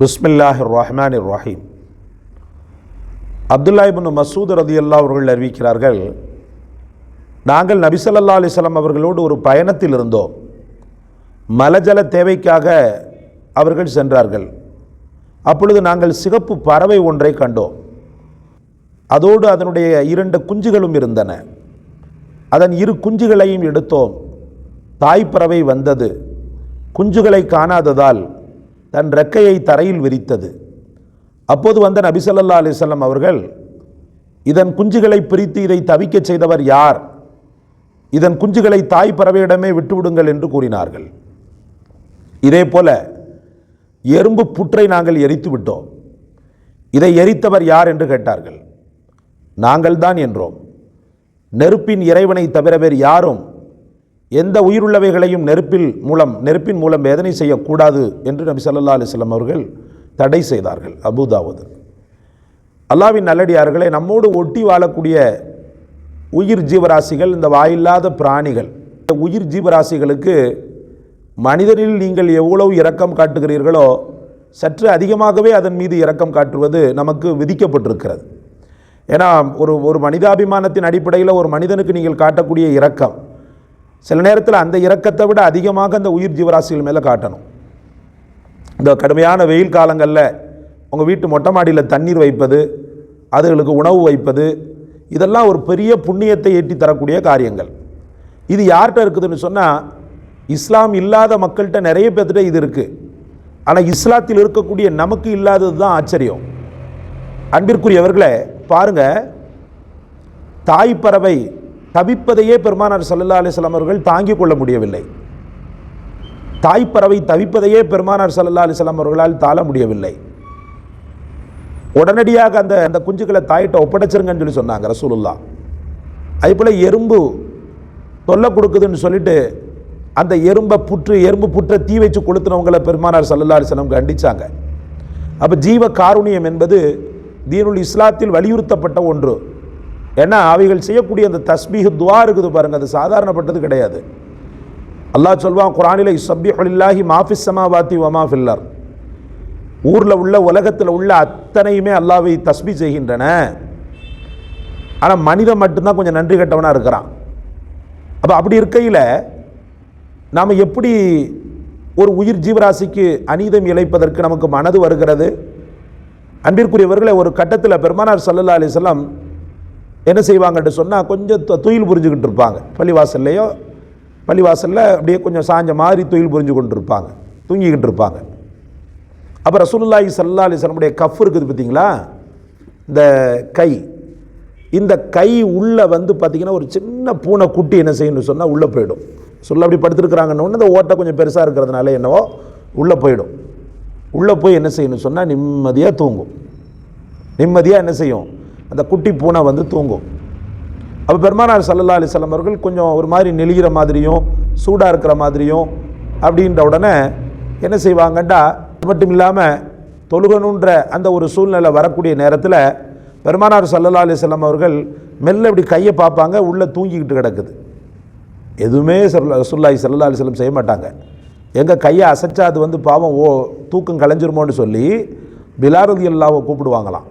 பிஸ்மில்லாஹி ரஹ்மான் ரஹீம் அப்துல்லாஹிபின் மசூத் ரதி அல்லா அவர்கள் அறிவிக்கிறார்கள் நாங்கள் நபிசல்லா அலிஸ்லாம் அவர்களோடு ஒரு பயணத்தில் இருந்தோம். மலஜல தேவைக்காக அவர்கள் சென்றார்கள். அப்பொழுது நாங்கள் சிகப்பு பறவை ஒன்றை கண்டோம். அதோடு அதனுடைய இரண்டு குஞ்சுகளும் இருந்தன. அதன் இரு குஞ்சுகளையும் எடுத்தோம். தாய் பறவை வந்தது. குஞ்சுகளை காணாததால் தன் ரெக்கையை தரையில் விரித்தது. அப்போது வந்த நபிசல்லா அலிசல்லம் அவர்கள் இதன் குஞ்சுகளை பிரித்து இதை தவிக்கச் செய்தவர் யார்? இதன் குஞ்சுகளை தாய் பறவையிடமே விட்டுவிடுங்கள் என்று கூறினார்கள். இதே போல எறும்பு புற்றை நாங்கள் எரித்து விட்டோம். இதை எரித்தவர் யார் என்று கேட்டார்கள். நாங்கள்தான் என்றோம். நெருப்பின் இறைவனை தவிர வேறு யாரும் எந்த உயிருள்ளவைகளையும் நெருப்பில் மூலம் நெருப்பின் மூலம் வேதனை செய்யக்கூடாது என்று நபி சல்லா அலிஸ்லாம் அவர்கள் தடை செய்தார்கள் அபுதாவுது அல்லாவின் நல்லடியார்களே நம்மோடு ஒட்டி வாழக்கூடிய உயிர் ஜீவராசிகள் இந்த வாயில்லாத பிராணிகள் இந்த உயிர் ஜீவராசிகளுக்கு மனிதனில் நீங்கள் எவ்வளவு இரக்கம் காட்டுகிறீர்களோ சற்று அதிகமாகவே அதன் மீது இரக்கம் காட்டுவது நமக்கு விதிக்கப்பட்டிருக்கிறது. ஏன்னா ஒரு ஒரு மனிதாபிமானத்தின் அடிப்படையில் ஒரு மனிதனுக்கு நீங்கள் காட்டக்கூடிய இரக்கம் சில நேரத்தில் அந்த இறக்கத்தை விட அதிகமாக அந்த உயிர் ஜீவராசிகள் மேலே காட்டணும். இந்த கடுமையான வெயில் காலங்களில் உங்கள் வீட்டு மொட்டை மாடியில் தண்ணீர் வைப்பது அதுகளுக்கு உணவு வைப்பது இதெல்லாம் ஒரு பெரிய புண்ணியத்தை ஏற்றி தரக்கூடிய காரியங்கள். இது யார்கிட்ட இருக்குதுன்னு சொன்னால் இஸ்லாம் இல்லாத மக்கள்கிட்ட நிறைய பேர்த்திட்ட இது இருக்குது ஆனால் இஸ்லாத்தில் இருக்கக்கூடிய நமக்கு இல்லாதது தான் ஆச்சரியம். அன்பிற்குரியவர்களே பாருங்க தாய் பறவை தவிப்பதையே பெருமானார் சல்லா அலிஸ்லாம் அவர்கள் தாங்கிக் கொள்ள முடியவில்லை. தாய் பறவை தவிப்பதையே பெருமானார் சல்லா அலிஸ்லாம் அவர்களால் தாழ முடியவில்லை. உடனடியாக அந்த அந்த குஞ்சுகளை தாயிட்ட ஒப்படைச்சிருங்கன்னு சொல்லி சொன்னாங்க ரசூலுல்லா அதே போல் எறும்பு தொல்லை கொடுக்குதுன்னு சொல்லிட்டு அந்த எறும்பை புற்று எறும்பு புற்றை தீ வச்சு கொளுத்துனவங்களை பெருமானார் சல்லல்லா அலிஸ்லாம் கண்டிச்சாங்க. அப்போ ஜீவ காருண்யம் என்பது தீனுல் இஸ்லாத்தில் வலியுறுத்தப்பட்ட ஒன்று. ஏன்னா அவைகள் செய்யக்கூடிய அந்த தஸ்பீஹ் துவா இருக்குது பாருங்கள் அது சாதாரணப்பட்டது கிடையாது. அல்லாஹ் சொல்வான் குரானில சப்பிஹுல்லாஹி மாஃபிஸ் சமாவாத்தி வமா ஃபில்லர் ஊரில் உள்ள உலகத்தில் உள்ள அத்தனையுமே அல்லாவை தஸ்பி செய்கின்றன. ஆனால் மனிதன் மட்டும்தான் கொஞ்சம் நன்றி கட்டவனாக இருக்கிறான். அப்போ அப்படி இருக்கையில் நாம் எப்படி ஒரு உயிர் ஜீவராசிக்கு அநீதம் இழைப்பதற்கு நமக்கு மனது வருகிறது? அன்பிற்குரியவர்களை ஒரு கட்டத்தில் பெருமானார் சல்லல்லா அலிஸ்லாம் என்ன செய்வாங்கன்ட்டு சொன்னால் கொஞ்சம் துயில் புரிஞ்சுக்கிட்டு இருப்பாங்க. பள்ளிவாசல்லையோ பள்ளிவாசலில் அப்படியே கொஞ்சம் சாஞ்ச மாதிரி துயில் புரிஞ்சு கொண்டு இருப்பாங்க தூங்கிக்கிட்டு இருப்பாங்க. அப்போ ரசூலுல்லாஹி சல்லா அலிஸ்லமுடைய கஃப் இருக்குது பார்த்தீங்களா? இந்த கை. இந்த கை உள்ளே வந்து பார்த்திங்கன்னா ஒரு சின்ன பூனை குட்டி என்ன செய்யணும்னு சொன்னால் உள்ளே போயிடும். சொல்ல அப்படி படுத்துருக்குறாங்கன்னு ஒன்று இந்த ஓட்டை கொஞ்சம் பெருசாக இருக்கிறதுனால என்னவோ உள்ளே போயிடும். உள்ளே போய் என்ன செய்யணும் சொன்னால் நிம்மதியாக தூங்கும். நிம்மதியாக என்ன செய்யும்? அந்த குட்டி பூனை வந்து தூங்கும். அப்போ பெருமானார் சல்லல்லா அலிஸ்லாம் அவர்கள் கொஞ்சம் ஒரு மாதிரி நெளிகிற மாதிரியும் சூடாக இருக்கிற மாதிரியும் அப்படின்ற உடனே என்ன செய்வாங்கண்டா அது மட்டும் இல்லாமல் தொழுகணுன்ற அந்த ஒரு சூழ்நிலை வரக்கூடிய நேரத்தில் பெருமானார் சல்லல்லா அலிஸ்லாம் அவர்கள் மெல்ல இப்படி கையை பார்ப்பாங்க உள்ளே தூங்கிக்கிட்டு கிடக்குது. எதுவுமே ரசூல்லாய் சல்லா அலிஸ்லம் செய்ய மாட்டாங்க. எங்கள் கையை அசைச்சா அது வந்து பாவம் ஓ தூக்கம் கலைஞ்சிருமோன்னு சொல்லி பிலாரதி எல்லாவை கூப்பிடுவாங்களாம்.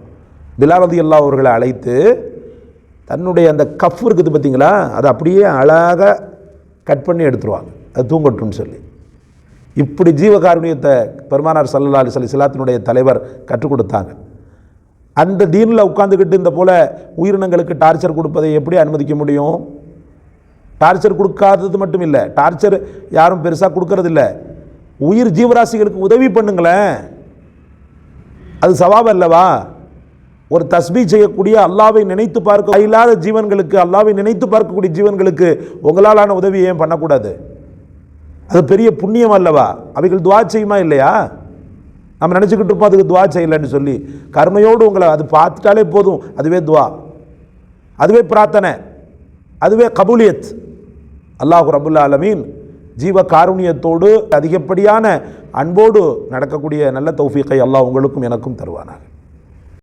திலாரதி அல்லா அவர்களை அழைத்து தன்னுடைய அந்த கஃப் இருக்குது பார்த்தீங்களா? அதை அப்படியே அழகாக கட் பண்ணி எடுத்துருவாங்க. அது தூங்கட்டும்னு சொல்லி. இப்படி ஜீவகாருண்யத்தை பெருமானார் சல்லா அலி சல்லி சிலாத்தினுடைய தலைவர் கற்றுக் கொடுத்தாங்க. அந்த தீனில் உட்காந்துக்கிட்டு இந்த போல் உயிரினங்களுக்கு டார்ச்சர் கொடுப்பதை எப்படி அனுமதிக்க முடியும்? டார்ச்சர் கொடுக்காதது மட்டும் இல்லை டார்ச்சர் யாரும் பெருசாக கொடுக்கறதில்ல உயிர் ஜீவராசிகளுக்கு உதவி பண்ணுங்களேன். அது சவாப் அல்லவா? ஒரு தஸ்பீ செய்யக்கூடிய அல்லாவை நினைத்து பார்க்க இல்லாத ஜீவன்களுக்கு அல்லாவை நினைத்து பார்க்கக்கூடிய ஜீவன்களுக்கு உங்களாலான உதவி ஏன் பண்ணக்கூடாது? அது பெரிய புண்ணியம் அல்லவா? அவைகள் துவா செய்யுமா இல்லையா? நம்ம நினச்சிக்கிட்டு இருப்போம் அதுக்கு துவா செய்யலைன்னு சொல்லி. கருணையோடு உங்களை அது பார்த்துட்டாலே போதும். அதுவே துவா. அதுவே பிரார்த்தனை. அதுவே கபூலியத். அல்லாஹு ரபுல்லா அலமீன் ஜீவ காருண்யத்தோடு அதிகப்படியான அன்போடு நடக்கக்கூடிய நல்ல தௌஃபீக்கை அல்லாஹ் உங்களுக்கும் எனக்கும் தருவானாக.